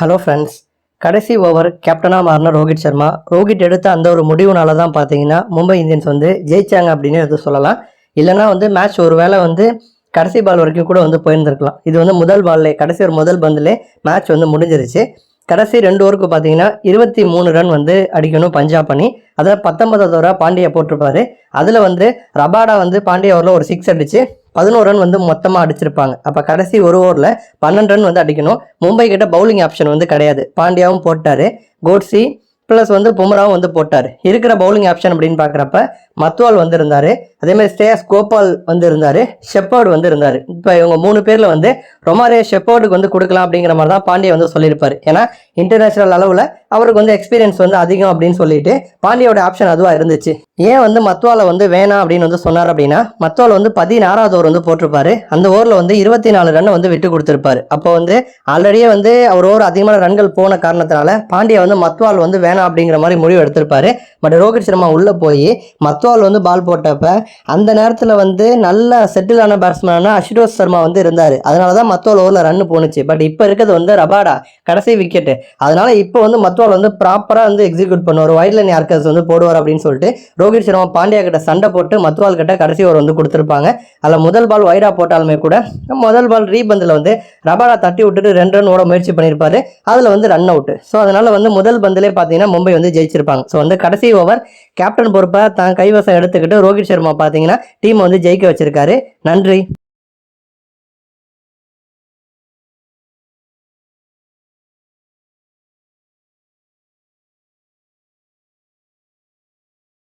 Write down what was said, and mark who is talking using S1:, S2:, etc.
S1: Hello friends கடைசி over கேப்டனாக மாறின ரோஹித் சர்மா. ரோஹித் எடுத்த அந்த ஒரு முடிவுனால தான் பார்த்தீங்கன்னா மும்பை இந்தியன்ஸ் வந்து ஜெயிச்சாங்க அப்படின்னு எடுத்து சொல்லலாம். இல்லைனா வந்து மேட்ச் ஒரு வேளை வந்து கடைசி பால் வரைக்கும் கூட வந்து போயிருந்திருக்கலாம். இது வந்து முதல் பால்லே கடைசி ஒரு முதல் பந்திலே மேட்ச் வந்து முடிஞ்சிருச்சு. கடைசி ரெண்டு ஓவருக்கு பார்த்தீங்கன்னா இருபத்தி மூணு ரன் வந்து அடிக்கணும் பஞ்சாப் அணி. அதில் பத்தொன்பதாவது ஓவராக பாண்டியா போட்டிருப்பாரு. அதில் வந்து ரபாடா வந்து பாண்டியா ஓவரில் ஒரு சிக்ஸ் அடித்து பதினோரு ரன் வந்து மொத்தமாக அடிச்சிருப்பாங்க. அப்போ கடைசி ஒரு ஓவரில் பன்னெண்டு ரன் வந்து அடிக்கணும். மும்பை கிட்ட பவுலிங் ஆப்ஷன் வந்து கிடையாது. பாண்டியாவும் போட்டார். கோட்ஸி ப்ளஸ் வந்து பும்ராவும் வந்து போட்டார். இருக்கிற பவுலிங் ஆப்ஷன் அப்படின்னு பார்க்குறப்ப மத்வால் வந்து இருந்தார் அதேமாதிரி ஸ்ரேயஸ் கோபால் வந்து இருந்தார் ஷெப்பர்டு வந்து இருந்தார் இப்போ இவங்க மூணு பேரில் வந்து ரொமாரே ஷெப்பர்டுக்கு வந்து கொடுக்கலாம் அப்படிங்கிற மாதிரி தான் பாண்டிய வந்து சொல்லியிருப்பார். ஏன்னா இன்டர்நேஷனல் அளவில் அவருக்கு வந்து எக்ஸ்பீரியன்ஸ் வந்து அதிகம் அப்படின்னு சொல்லிட்டு பாண்டியோட ஆப்ஷன் அதுவாக இருந்துச்சு. ஏன் வந்து மத்வாலை வந்து வேணாம் அப்படின்னு வந்து சொன்னார் அப்படின்னா மத்வால் வந்து பதினாறாவது ஓவர் வந்து போட்டிருப்பாரு. அந்த ஓவரில் வந்து இருபத்தி நாலு ரன் வந்து விட்டு கொடுத்துருப்பாரு. அப்போ வந்து ஆல்ரெடியே வந்து அவர் ஓவர் அதிகமான ரன்கள் போன காரணத்தினால பாண்டியா வந்து மத்வால் வந்து வேணாம் அப்படிங்கிற மாதிரி முடிவு எடுத்திருப்பாரு. பட் ரோஹித் சர்மா உள்ளே போய் மத்வால் வந்து பால் போட்டப்ப அந்த நேரத்தில் வந்து நல்ல செட்டில் ஆன பேட்ஸ்மேனான அஷுதோஷ் சர்மா வந்து இருந்தார். அதனால தான் மத்தோல் ஓவரில் ரன் போணுச்சு. பட் இப்போ இருக்கிறது வந்து ரபாடா கடைசி விக்கெட்டு அதனால இப்போ வந்து மத்தோல் வந்து ப்ராப்பராக வந்து எக்ஸிக்யூட் பண்ணுவார். ஒயிட் லைன் யார்க்கர்ஸ் வந்து போடுவார் அப்படின்னு சொல்லிட்டு ரோஹித் சர்மா பாண்டியா கிட்ட சண்டை போட்டு மத்வால் கிட்ட கடைசி ஓவர் வந்து கொடுத்துருப்பாங்க. அதில் முதல் பால் ஒயிடாக போட்டாலுமே கூட முதல் பால் ரீபந்தில் வந்து ரபாடா தட்டி விட்டுட்டு ரெண்டு ரன் ஓட முயற்சி பண்ணியிருப்பார். அதில் வந்து ரன் அவுட் ஸோ அதனால வந்து முதல் பந்திலே பார்த்தீங்கன்னா மும்பை வந்து ஜெயிச்சிருப்பாங்க. ஸோ வந்து கடைசி ஓவர் கேப்டன் பொறுப்பை தான் கைவசம் எடுத்துக்கிட்டு ரோஹித் சர்மா பார்த்தீங்கன்னா டீம் வந்து ஜெயிக்க வச்சிருக்காரு. நன்றி.